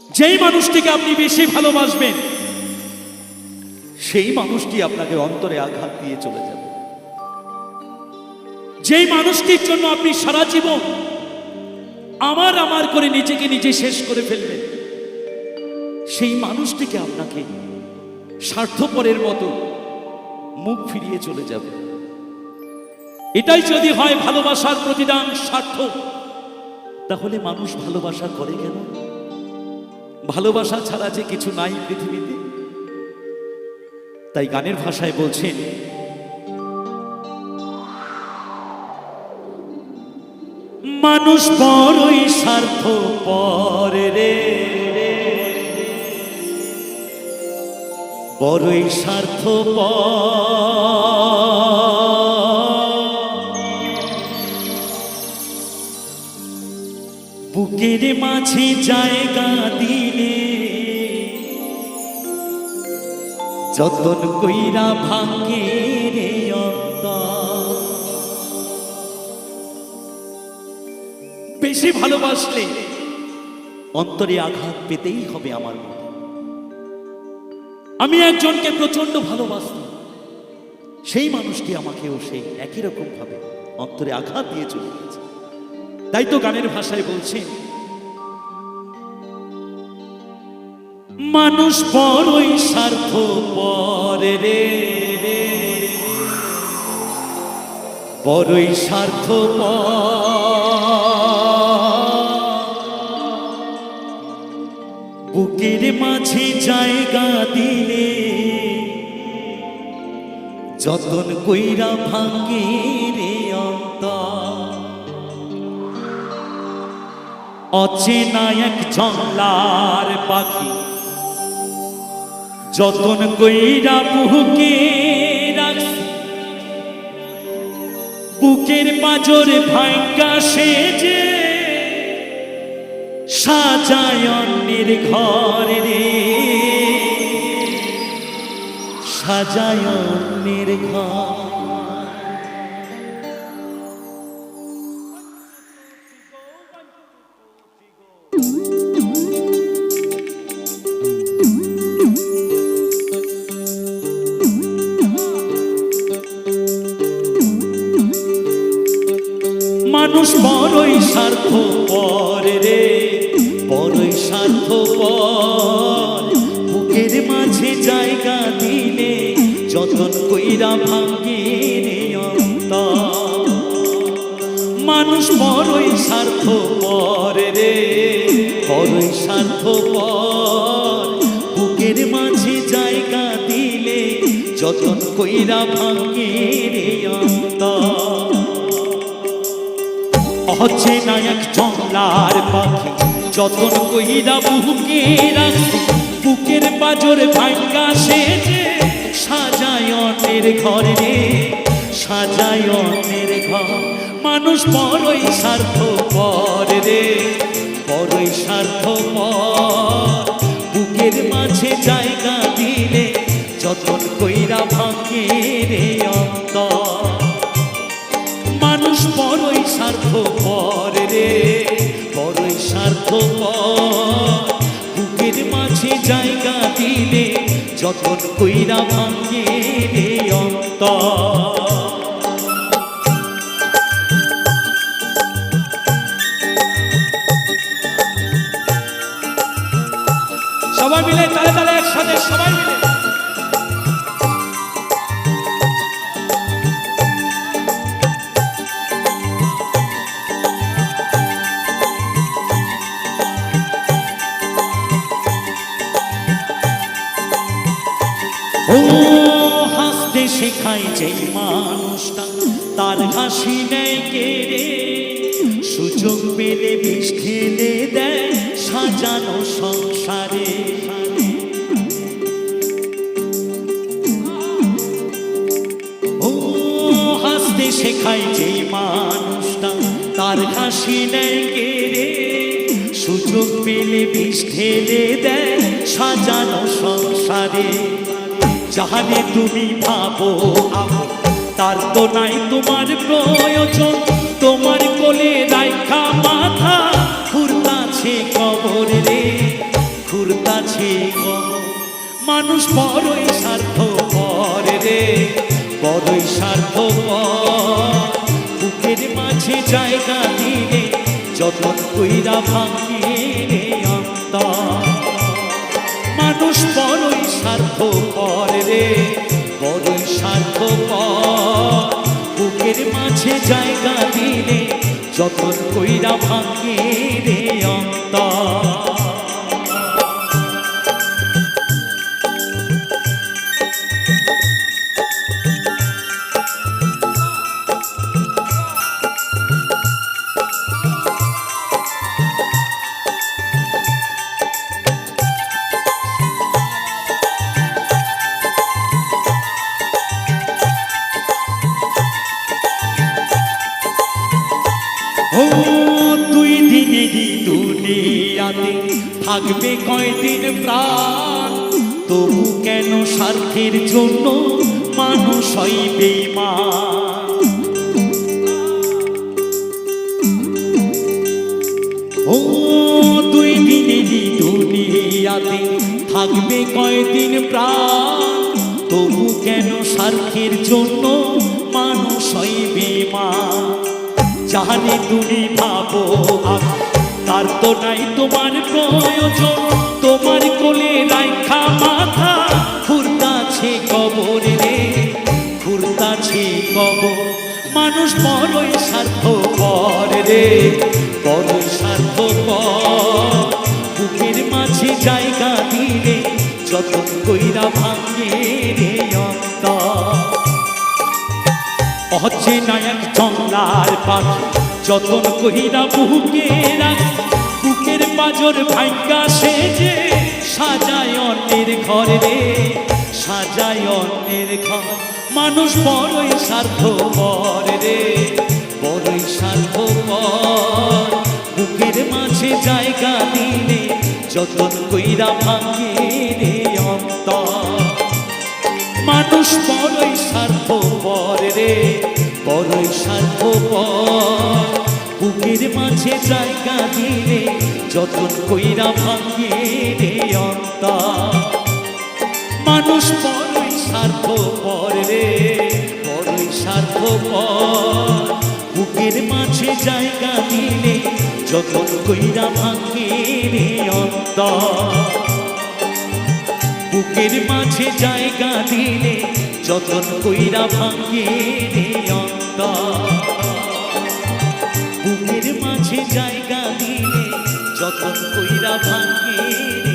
যেই মানুষটিকে আপনি বেশি ভালোবাসবেন, সেই মানুষটি আপনাকে অন্তরে আঘাত দিয়ে চলে যাবে। যেই মানুষটির জন্য আপনি সারা জীবন আমার আমার করে নিজেকে নিজে শেষ করে ফেলবেন, সেই মানুষটিকে আপনাকে স্বার্থপরের মতো মুখ ফিরিয়ে চলে যাবে। এটাই যদি হয় ভালোবাসার প্রতিদান স্বার্থ, তাহলে মানুষ ভালোবাসা করে কেন? ভালোবাসা ছাড়া যে কিছু নাই পৃথিবীতে। তাই গানের ভাষায় বলছেন, মানুষ বড়ই স্বার্থ রে। বড়ই স্বার্থ বুকের মাঝে জায়গা দিলে যতন কইরা ভাঙ্গে রে। বেশি ভালোবাসলে অন্তরে আঘাত পেতেই হবে আমার মনে আমি একজনকে প্রচণ্ড ভালোবাসতাম। সেই মানুষটি আমাকেও সেই একই রকম ভাবে অন্তরে আঘাত দিয়ে চলে গেছে। তাই তো গানের ভাষায় বলছেন মানুষ বড়ই স্বার্থ পরে রে। বড়ই স্বার্থ বুকের মাঝে জায়গা দিলে যতন কইরা ভাঙ্গে রে অন্তর। অচেনা এক জংলার পাখি যতন কইরা বুকে রাখছি বুকের পাজর ভাঙ্গা সেজে সাজায় অন্যের ঘর রে। সাজায় অন্যের ঘর। মানুষ বড়ই স্বার্থ পরে রে, বড়ই স্বার্থ পর বুকের মাঝে জায়গা দিলে যতন কইরা ভাঙ্গে। মানুষ বড়ই স্বার্থ পরে রে, বড়ই স্বার্থ পর বুকের মাঝে জায়গা দিলে যতন কইরা ভাঙ্গে রে অন্তর। হচ্ছে না এক জংলার পাখি। যতন কহিদা বুকে রাখি বুকের বাজর ভাঙ্গা সেজে সাজায়নের ঘরে রে সাজায়নের ঘর। মানুষ বড়ই স্বার্থ পরে রে, বড়ই স্বার্থ বড়ই স্বার্থ বুকের মাঝে জায়গা দিলে, যতন কইরা ভাঙ্গে রে অন্তর। সবাই মিলে তালে তালে একসাথে সবাই মিলে ও হাসতে শেখায় যে মানুষটা, তার হাসি নেয় কেড়ে সুযোগ পেলে বিষ ঢেলে দেয়, সাজানো সংসারে। ও হাসতে শেখায় যে মানুষটা, তার হাসি নেয় কেড়ে সুযোগ পেলে বিষ ঢেলে দেয়, সাজানো সংসারে। যাহারে তুমি ভাবো তার তো নাই তোমার প্রয়োজন, তোমার কোলে রাইখা মাথা। ফুরতাছে কবর রে মানুষ বড়ই স্বার্থ পরে রে, বড়ই স্বার্থ বুকের মাঝে জায়গা দিলে যতন কইরা ভাঙে রে অন্তর। মানুষ বড়ই স্বার্থ পরে জায়গা দিলে যতন কইরা ভাঙে। ও দিনেরই দুনিয়াতে, থাকবে কয়দিন প্রাণ। তবু কেন স্বার্থের জন্য মানুষ হইবে মা ও দুই দিনেরই দুনিয়াতে, থাকবে কয়দিন প্রাণ। তবু কেন স্বার্থের জন্য জানি তুমি ভাবো আমি তার তো নাই তোমার প্রয়োজন। তোমার কোলে রাইখা মাথা ঘুরতাছে কবরে রে ঘুরতাছে কবর। মানুষ বড়ই স্বার্থ পরে রে, বড়ই স্বার্থ বুকের মাঝে জায়গা দিলে যত কইরা ভাঙে রে অন্তর। হচ্ছে নায়ক জঙ্গলার পাখি। যতন কহিরা বুকে রাখি বুকের বাজর ভাঙ্গা সেজে সাজায় অন্যের ঘরে রে, সাজায় অন্যের ঘর। মানুষ বড়ই স্বার্থ পরে রে, বড়ই স্বার্থ পর বুকের মাঝে জায়গা দিলে, যতন কইরা ভাঙে রে অন্তর। মানুষ বড়ই স্বার্থ পরে রে বড়ই স্বার্থ বুকের মাঝে জায়গা দিলে যতন কইরা ভাঙে রে অন্তর। মানুষ বড়ই স্বার্থ পরে রে বড়ই স্বার্থ বুকের মাঝে জায়গা দিলে যতন কইরা ভাঙে রে অন্তর। বুকের মাঝে জায়গা দিলে যতন কইরা ভাঙে রে অন্তর বুকের মাঝে জায়গা দিলে যতন কইরা ভাঙে